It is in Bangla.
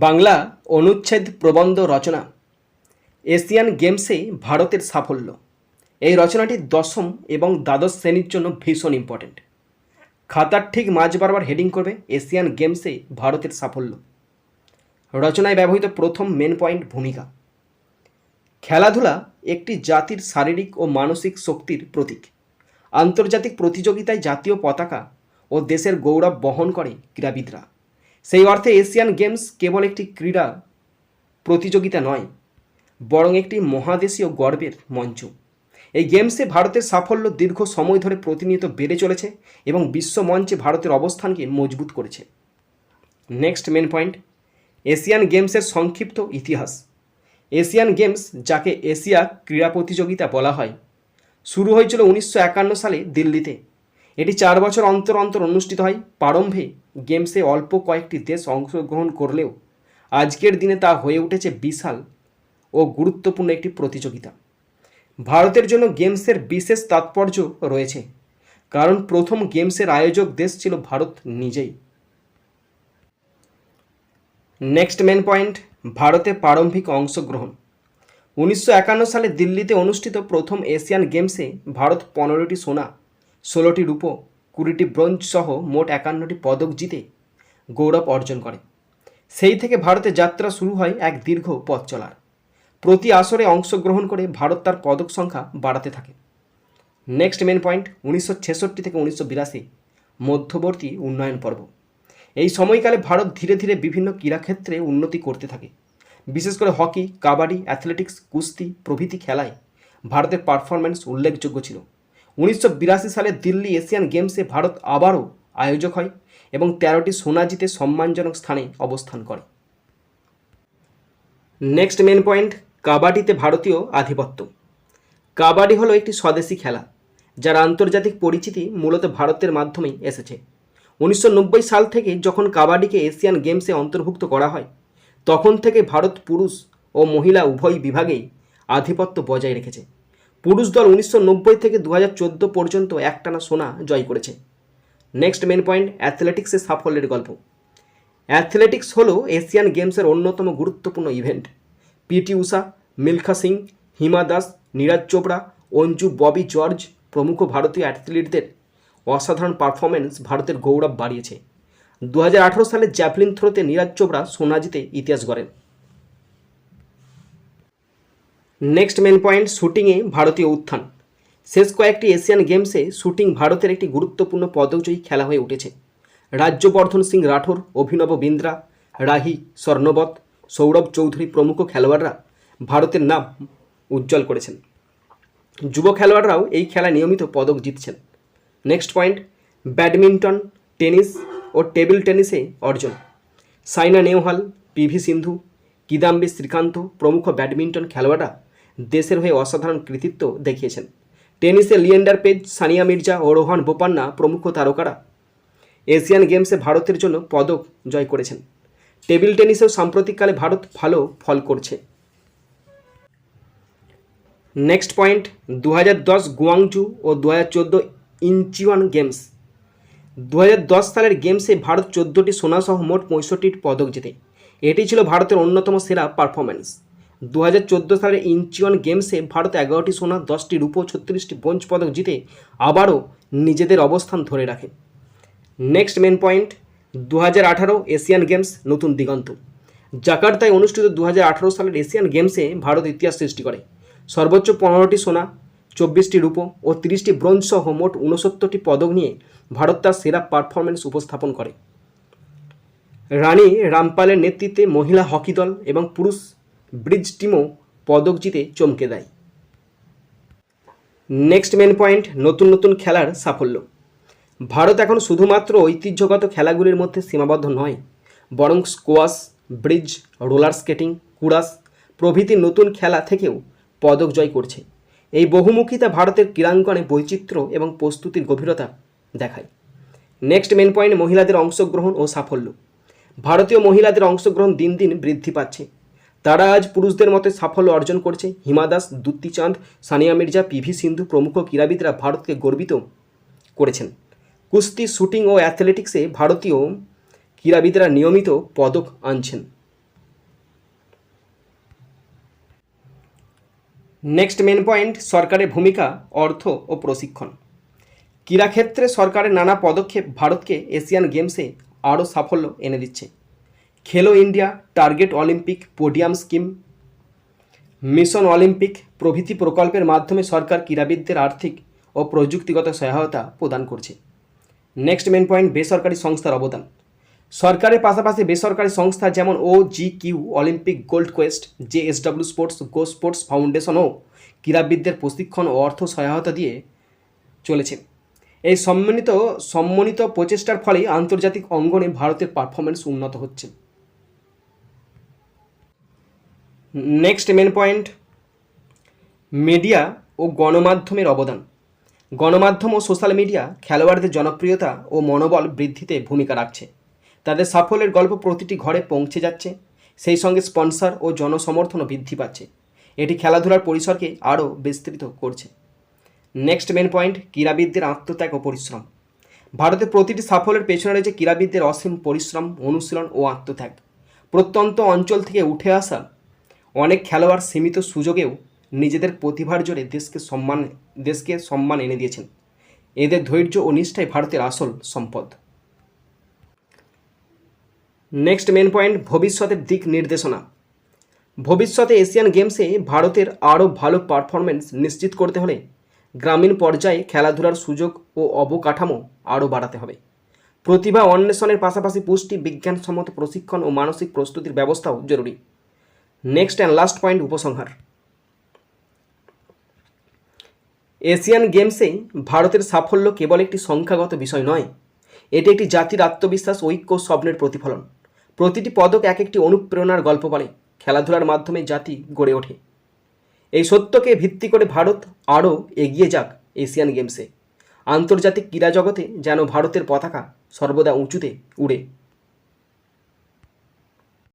বাংলা অনুচ্ছেদ প্রবন্ধ রচনা। এশিয়ান গেমসে ভারতের সাফল্য। এই রচনাটি দশম এবং দ্বাদশ শ্রেণির জন্য ভীষণ ইম্পর্ট্যান্ট খাতার ঠিক মাঝ বারবার হেডিং করবে এশিয়ান গেমসে ভারতের সাফল্য। রচনায় ব্যবহৃত প্রথম মেন পয়েন্ট ভূমিকা। খেলাধুলা একটি জাতির শারীরিক ও মানসিক শক্তির প্রতীক। আন্তর্জাতিক প্রতিযোগিতায় জাতীয় পতাকা ও দেশের গৌরব বহন করে ক্রীড়াবিদরা। সেই অর্থে এশিয়ান গেমস কেবল একটি ক্রীড়া প্রতিযোগিতা নয়, বরং একটি মহাদেশীয় গর্বের মঞ্চ। এই গেমসে ভারতের সাফল্য দীর্ঘ সময় ধরে প্রতিনিয়ত বেড়ে চলেছে এবং বিশ্ব মঞ্চে ভারতের অবস্থানকে মজবুত করেছে। নেক্সট মেন পয়েন্ট, এশিয়ান গেমসের সংক্ষিপ্ত ইতিহাস। এশিয়ান গেমস, যাকে এশিয়া ক্রীড়া প্রতিযোগিতা বলা হয়, শুরু হয়েছিল উনিশশো একান্ন সালে দিল্লিতে। এটি চার বছর অন্তর অন্তর অনুষ্ঠিত হয়। প্রারম্ভে গেমসে অল্প কয়েকটি দেশ অংশগ্রহণ করলেও আজকের দিনে তা হয়ে উঠেছে বিশাল ও গুরুত্বপূর্ণ একটি প্রতিযোগিতা। ভারতের জন্য গেমসের বিশেষ তাৎপর্য রয়েছে, কারণ প্রথম গেমসের আয়োজক দেশ ছিল ভারত নিজেই। নেক্সট মেন পয়েন্ট ভারতে প্রারম্ভিক অংশগ্রহণ। উনিশশো একান্ন সালে দিল্লিতে অনুষ্ঠিত প্রথম এশিয়ান গেমসে ভারত পনেরোটি সোনা ষোলোটি রূপো, কুড়িটি ব্রোঞ্জ সহ মোট একান্নটি পদক জিতে গৌরব অর্জন করে। সেই থেকে ভারতে যাত্রা শুরু হয় এক দীর্ঘ পথ চলার। প্রতি আসরে অংশগ্রহণ করে ভারত তার পদক সংখ্যা বাড়াতে থাকে। নেক্সট মেন পয়েন্ট উনিশশো ছেষট্টি থেকে উনিশশো বিরাশি, মধ্যবর্তী উন্নয়ন পর্ব। এই সময়কালে ভারত ধীরে ধীরে বিভিন্ন ক্রীড়াক্ষেত্রে উন্নতি করতে থাকে। বিশেষ করে হকি, কাবাডি অ্যাথলেটিক্স কুস্তি প্রভৃতি খেলায় ভারতের পারফরম্যান্স উল্লেখযোগ্য ছিল। উনিশশো বিরাশি সালে দিল্লি এশিয়ান গেমসে ভারত আবারও আয়োজক হয় এবং তেরোটি সোনা জিতে সম্মানজনক স্থানে অবস্থান করে। নেক্সট মেন পয়েন্ট কাবাডিতে ভারতীয় আধিপত্য। কাবাডি হলো একটি স্বদেশি খেলা, যার আন্তর্জাতিক পরিচিতি মূলত ভারতের মাধ্যমেই এসেছে। উনিশশো নব্বই সাল থেকে যখন কাবাডিকে এশিয়ান গেমসে অন্তর্ভুক্ত করা হয়, তখন থেকে ভারত পুরুষ ও মহিলা উভয় বিভাগেই আধিপত্য বজায় রেখেছে। পুরুষ দল উনিশশো নব্বই থেকে দু হাজার চোদ্দ পর্যন্ত একটানা সোনা জয় করেছে। নেক্সট মেন পয়েন্ট অ্যাথলেটিক্সের সাফল্যের গল্প। অ্যাথলেটিক্স হলো এশিয়ান গেমসের অন্যতম গুরুত্বপূর্ণ event PT Usha Milkha Singh Hima Das Neeraj Chopra Anju Bobby George প্রমুখ ভারতীয় অ্যাথলিটদের অসাধারণ পারফরমেন্স ভারতের গৌরব বাড়িয়েছে। দু হাজার আঠেরো সালে জ্যাভলিন থ্রোতে নীরাজ চোপড়া সোনা জিতে ইতিহাস গড়েন। নেক্সট মেন পয়েন্ট শুটিংয়ে ভারতীয় উত্থান। শেষ কয়েকটি এশিয়ান গেমসে শুটিং ভারতের একটি গুরুত্বপূর্ণ পদকজয়ী খেলা হয়ে উঠেছে। রাজ্যবর্ধন সিং রাঠোর, অভিনব বিন্দ্রা, রাহি স্বর্ণবত সৌরভ চৌধুরী প্রমুখ খেলোয়াড়রা ভারতের নাম উজ্জ্বল করেছেন। যুব খেলোয়াড়রাও এই খেলায় নিয়মিত পদক জিতছেন। নেক্সট পয়েন্ট ব্যাডমিন্টন, টেনিস ও টেবিল টেনিসে অর্জন। সাইনা নেওহাল পিভি সিন্ধু, কিদাম্বি শ্রীকান্ত প্রমুখ ব্যাডমিন্টন খেলোয়াড়রা দেশের হয়ে অসাধারণ কৃতিত্ব দেখিয়েছেন। টেনিসে লিয়েন্ডার পেজ, সানিয়া মির্জা ও রোহান বোপান্না প্রমুখ তারকারা। এশিয়ান গেমসে ভারতের জন্য পদক জয় করেছেন। টেবিল টেনিসেও সাম্প্রতিককালে ভারত ভালো ফল করছে। নেক্সট পয়েন্ট দু দশ গুয়াংজু ও দু চোদ্দ ইনচিওয়ান গেমস। দু হাজার দশ সালের গেমসে ভারত চোদ্দোটি সোনাসহ মোট পঁয়ষট্টির পদক জেতে। এটি ছিল ভারতের অন্যতম সেরা পারফরম্যান্স। দু হাজার চোদ্দ ইনচিওয়ান গেমসে ভারত এগারোটি সোনা, দশটি রূপো, ছত্রিশটি ব্রোঞ্জ পদক জিতে আবারও নিজেদের অবস্থান ধরে রাখে। নেক্সট মেন পয়েন্ট দু হাজার আঠারো এশিয়ান গেমস নতুন দিগন্ত। জাকার্তায় অনুষ্ঠিত দু হাজার আঠারো সালের এশিয়ান গেমসে ভারত ইতিহাস সৃষ্টি করে। সর্বোচ্চ পনেরোটি সোনা, চব্বিশটি রূপো ও তিরিশটি ব্রোঞ্জ সহ মোট ঊনসত্তরটি পদক নিয়ে ভারত তার সেরা পারফরমেন্স উপস্থাপন করে। রানী রামপালের নেতৃত্বে মহিলা হকি দল এবং পুরুষ ব্রিজ টিমও পদক জিতে চমকে দেয়। নেক্সট মেন পয়েন্ট নতুন নতুন খেলার সাফল্য। ভারত এখন শুধুমাত্র ঐতিহ্যগত খেলাগুলির মধ্যে সীমাবদ্ধ নয়, বরং squash, bridge, roller skating kurash প্রভৃতি নতুন খেলা থেকেও পদক জয় করছে। এই বহুমুখিতা ভারতের ক্রীড়াঙ্গনে বৈচিত্র্য এবং প্রস্তুতির গভীরতা দেখায়। নেক্সট মেন পয়েন্ট মহিলাদের অংশগ্রহণ ও সাফল্য। ভারতীয় মহিলাদের অংশগ্রহণ দিন দিন বৃদ্ধি পাচ্ছে। তারা আজ পুরুষদের মতে সাফল্য অর্জন করছে। হিমা দাস, দুত্তি চাঁদ, সানিয়া মির্জা, পিভি সিন্ধু প্রমুখ ক্রীড়াবিদরা ভারতকে গর্বিত করেছেন। কুস্তি, শুটিং ও অ্যাথলেটিক্সে ভারতীয় ক্রীড়াবিদরা নিয়মিত পদক আনছেন। নেক্সট মেন পয়েন্ট, সরকারের ভূমিকা, অর্থ ও প্রশিক্ষণ। ক্রীড়াক্ষেত্রে সরকারের নানা পদক্ষেপ ভারতকে এশিয়ান গেমসে আরও সাফল্য এনে দিচ্ছে। Khelo India target Olympic podium scheme mission Olympic প্রভৃতি প্রকল্পের মাধ্যমে সরকার ক্রীড়াবিদদের আর্থিক ও প্রযুক্তিগত সহায়তা প্রদান করছে। নেক্সট মেন পয়েন্ট বেসরকারি সংস্থার অবদান। সরকারের পাশাপাশি বেসরকারি সংস্থা যেমন O G Q Olympic Gold Quest JSW Sports Go Sports ফাউন্ডেশনও ক্রীড়াবিদদের প্রশিক্ষণ ও অর্থ সহায়তা দিয়ে চলেছে। এই সম্মানিত সম্মানিত প্রচেষ্টার ফলে আন্তর্জাতিক অঙ্গনে ভারতের পারফরমেন্স উন্নত হচ্ছে। নেক্সট মেন পয়েন্ট মিডিয়া ও গণমাধ্যমের অবদান। গণমাধ্যম ও সোশ্যাল মিডিয়া খেলোয়াড়দের জনপ্রিয়তা ও মনোবল বৃদ্ধিতে ভূমিকা রাখছে। তাদের সাফল্যের গল্প প্রতিটি ঘরে পৌঁছে যাচ্ছে, সেই সঙ্গে স্পন্সর ও জনসমর্থনও বৃদ্ধি পাচ্ছে। এটি খেলাধুলার পরিসরকে আরও বিস্তৃত করছে। নেক্সট মেন পয়েন্ট ক্রীড়াবিদদের আত্মত্যাগ ও পরিশ্রম। ভারতের প্রতিটি সাফল্যের পেছনে রয়েছে ক্রীড়াবিদদের অসীম পরিশ্রম, অনুশীলন ও আত্মত্যাগ। প্রত্যন্ত অঞ্চল থেকে উঠে আসা অনেক খেলোয়াড় সীমিত সুযোগেও নিজেদের প্রতিভার জোরে দেশকে সম্মান দেশকে সম্মান এনে দিয়েছেন। এদের ধৈর্য ও নিষ্ঠাই ভারতের আসল সম্পদ। নেক্সট মেন পয়েন্ট, ভবিষ্যতের দিক নির্দেশনা। ভবিষ্যতে এশিয়ান গেমসে ভারতের আরও ভালো পারফরমেন্স নিশ্চিত করতে হলে গ্রামীণ পর্যায়ে খেলাধুলার সুযোগ ও অবকাঠামো আরও বাড়াতে হবে। প্রতিভা অন্বেষণের পাশাপাশি পুষ্টি, বিজ্ঞানসম্মত প্রশিক্ষণ ও মানসিক প্রস্তুতির ব্যবস্থাও জরুরি। নেক্সট অ্যান্ড লাস্ট পয়েন্ট উপসংহার। এশিয়ান গেমসে ভারতের সাফল্য কেবল একটি সংখ্যাগত বিষয় নয়, এটি একটি জাতির আত্মবিশ্বাস, ঐক্য স্বপ্নের প্রতিফলন। প্রতিটি পদক এক একটি অনুপ্রেরণার গল্প বলে, খেলাধুলার মাধ্যমে জাতি গড়ে ওঠে। এই সত্যকে ভিত্তি করে ভারত আরও এগিয়ে যাক এশিয়ান গেমসে আন্তর্জাতিক ক্রীড়া জগতে যেন ভারতের পতাকা সর্বদা উঁচুতে উড়ে।